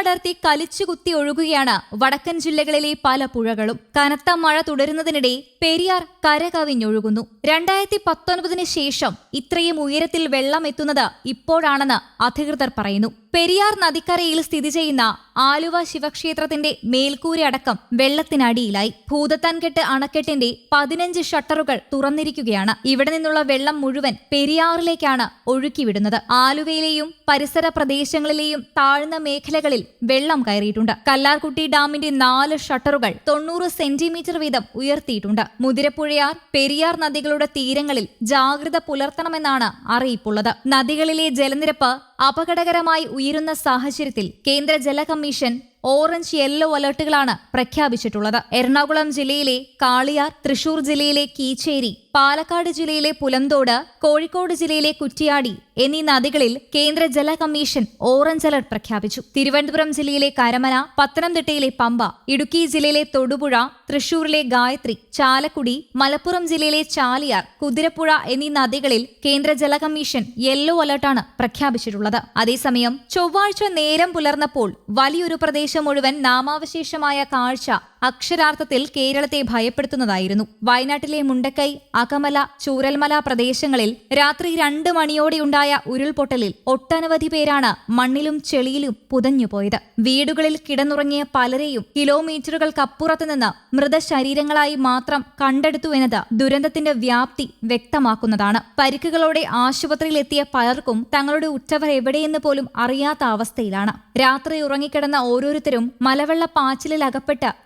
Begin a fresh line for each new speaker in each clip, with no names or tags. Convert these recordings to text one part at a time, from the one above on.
പടർത്തി കലിച്ചുകുത്തി ഒഴുകുകയാണ് വടക്കൻ ജില്ലകളിലെ പല പുഴകളും. കനത്ത മഴ തുടരുന്നതിനിടെ പെരിയാർ കരകവിഞ്ഞൊഴുകുന്നു. രണ്ടായിരത്തി പത്തൊൻപതിന് ശേഷം ഇത്രയും ഉയരത്തിൽ വെള്ളം എത്തുന്നത് ഇപ്പോഴാണെന്ന് അധികൃതർ പറയുന്നു. പെരിയാർ നദിക്കരയിൽ സ്ഥിതി ചെയ്യുന്ന ആലുവ ശിവക്ഷേത്രത്തിന്റെ മേൽക്കൂര അടക്കം വെള്ളത്തിനടിയിലായി. ഭൂതത്താൻകെട്ട് അണക്കെട്ടിന്റെ പതിനഞ്ച് ഷട്ടറുകൾ തുറന്നിരിക്കുകയാണ്. ഇവിടെ നിന്നുള്ള വെള്ളം മുഴുവൻ പെരിയാറിലേക്കാണ് ഒഴുക്കിവിടുന്നത്. ആലുവയിലെയും പരിസര പ്രദേശങ്ങളിലെയും താഴ്ന്ന മേഖലകളിൽ വെള്ളം കയറിയിട്ടുണ്ട്. കല്ലാർകുട്ടി ഡാമിന്റെ നാല് ഷട്ടറുകൾ തൊണ്ണൂറ് സെന്റിമീറ്റർ വീതം ഉയർത്തിയിട്ടുണ്ട്. മുതിരപ്പുഴയാർ പെരിയാർ നദികളുടെ തീരങ്ങളിൽ ജാഗ്രത പുലർത്തണമെന്നാണ് അറിയിപ്പുള്ളത്. നദികളിലെ ജലനിരപ്പ് അപകടകരമായി ഉയരുന്ന സാഹചര്യത്തിൽ കേന്ദ്ര ജല കമ്മീഷൻ ഓറഞ്ച് യെല്ലോ അലർട്ടുകളാണ് പ്രഖ്യാപിച്ചിട്ടുള്ളത്. എറണാകുളം ജില്ലയിലെ കാളിയാർ തൃശൂർ ജില്ലയിലെ കീച്ചേരി പാലക്കാട് ജില്ലയിലെ പുലന്തോട് കോഴിക്കോട് ജില്ലയിലെ കുറ്റിയാടി എന്നീ നദികളിൽ കേന്ദ്ര ജല കമ്മീഷൻ ഓറഞ്ച് അലർട്ട് പ്രഖ്യാപിച്ചു. തിരുവനന്തപുരം ജില്ലയിലെ കരമന പത്തനംതിട്ടയിലെ പമ്പ ഇടുക്കി ജില്ലയിലെ തൊടുപുഴ തൃശൂരിലെ ഗായത്രി ചാലക്കുടി മലപ്പുറം ജില്ലയിലെ ചാലിയാർ കുതിരപ്പുഴ എന്നീ നദികളിൽ കേന്ദ്ര ജല കമ്മീഷൻ യെല്ലോ അലർട്ടാണ് പ്രഖ്യാപിച്ചിട്ടുള്ളത്. അതേസമയം ചൊവ്വാഴ്ച നേരം പുലർന്നപ്പോൾ വലിയൊരു പ്രദേശം മുഴുവൻ നാമാവശേഷമായ കാഴ്ച അക്ഷരാർത്ഥത്തിൽ കേരളത്തെ ഭയപ്പെടുത്തുന്നതായിരുന്നു. വയനാട്ടിലെ മുണ്ടക്കൈ അകമല ചൂരൽമല പ്രദേശങ്ങളിൽ രാത്രി രണ്ട് മണിയോടെയുണ്ടായ ഉരുൾപൊട്ടലിൽ ഒട്ടനവധി പേരാണ് മണ്ണിലും ചെളിയിലും പുതഞ്ഞുപോയത്. വീടുകളിൽ കിടന്നുറങ്ങിയ പലരെയും കിലോമീറ്ററുകൾക്കപ്പുറത്ത് നിന്ന് മൃതശരീരങ്ങളായി മാത്രം കണ്ടെടുത്തു എന്നത് ദുരന്തത്തിന്റെ വ്യാപ്തി വ്യക്തമാക്കുന്നതാണ്. പരിക്കുകളോടെ ആശുപത്രിയിലെത്തിയ പലർക്കും തങ്ങളുടെ ഉറ്റവർ എവിടെയെന്ന് പോലും അറിയാത്ത അവസ്ഥയിലാണ്. രാത്രി ഉറങ്ങിക്കിടന്ന ഓരോരുത്തരും മലവെള്ള പാച്ചിലിൽ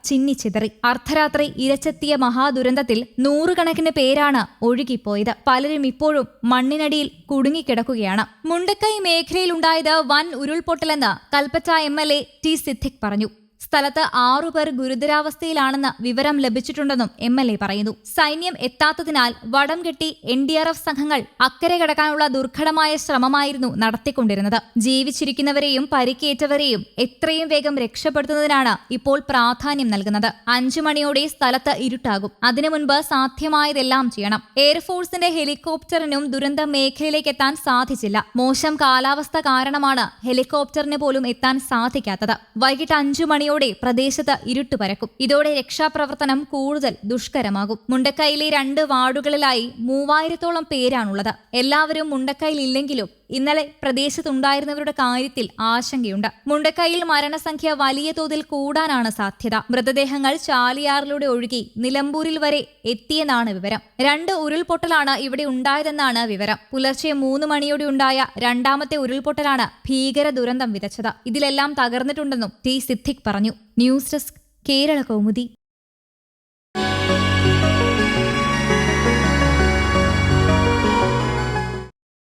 ചിന്നി ചിതറി. അർദ്ധരാത്രി ഇരച്ചെത്തിയ മഹാദുരന്തത്തിൽ നൂറുകണക്കിന് പേരാണ് ഒഴുകിപ്പോയത്. പലരും ഇപ്പോഴും മണ്ണിനടിയിൽ കുടുങ്ങിക്കിടക്കുകയാണ്. മുണ്ടക്കൈ മേഖലയിലുണ്ടായത് വൻ ഉരുൾപൊട്ടലെന്ന് Kalpetta M L A T Siddique പറഞ്ഞു. സ്ഥലത്ത് ആറുപേർ ഗുരുതരാവസ്ഥയിലാണെന്ന് വിവരം ലഭിച്ചിട്ടുണ്ടെന്നും എം എൽ എ പറയുന്നു. സൈന്യം എത്താത്തതിനാൽ വടം കെട്ടി എൻ ഡി ആർ എഫ് സംഘങ്ങൾ അക്കരെ കടക്കാനുള്ള ദുർഘടമായ ശ്രമമായിരുന്നു നടത്തിക്കൊണ്ടിരുന്നത്. ജീവിച്ചിരിക്കുന്നവരെയും പരിക്കേറ്റവരെയും എത്രയും വേഗം രക്ഷപ്പെടുത്തുന്നതിനാണ് ഇപ്പോൾ പ്രാധാന്യം നൽകുന്നത്. അഞ്ചു മണിയോടെ സ്ഥലത്ത് ഇരുട്ടാകും. അതിനു മുൻപ് സാധ്യമായതെല്ലാം ചെയ്യണം. എയർഫോഴ്സിന്റെ ഹെലികോപ്റ്ററിനും ദുരന്ത മേഖലയിലേക്ക് എത്താൻ സാധിച്ചില്ല. മോശം കാലാവസ്ഥ കാരണമാണ് ഹെലികോപ്റ്ററിന് പോലും എത്താൻ സാധിക്കാത്തത്. വൈകിട്ട് അഞ്ചു മണിയോടെ പ്രദേശത്ത് ഇരുട്ട് പരക്കും. ഇതോടെ രക്ഷാപ്രവർത്തനം കൂടുതൽ ദുഷ്കരമാകും. മുണ്ടക്കൈയിലെ രണ്ട് വാർഡുകളിലായി മൂവായിരത്തോളം പേരാണുള്ളത്. എല്ലാവരും മുണ്ടക്കൈയിൽ ഇല്ലെങ്കിലും ഇന്നലെ പ്രദേശത്തുണ്ടായിരുന്നവരുടെ കാര്യത്തിൽ ആശങ്കയുണ്ട്. മുണ്ടക്കൈയിൽ മരണസംഖ്യ വലിയ തോതിൽ കൂടാനാണ് സാധ്യത. മൃതദേഹങ്ങൾ ചാലിയാറിലൂടെ ഒഴുകി നിലമ്പൂരിൽ വരെ എത്തിയെന്നാണ് വിവരം. രണ്ട് ഉരുൾപൊട്ടലാണ് ഇവിടെ ഉണ്ടായതെന്നാണ് വിവരം. പുലർച്ചെ മൂന്ന് മണിയോടെ ഉണ്ടായ രണ്ടാമത്തെ ഉരുൾപൊട്ടലാണ് ഭീകര ദുരന്തം വിതച്ചത്. ഇതിലെല്ലാം തകർന്നിട്ടുണ്ടെന്നും ടി സിദ്ദിഖ് പറഞ്ഞു. News desk Kerala Kaumudi.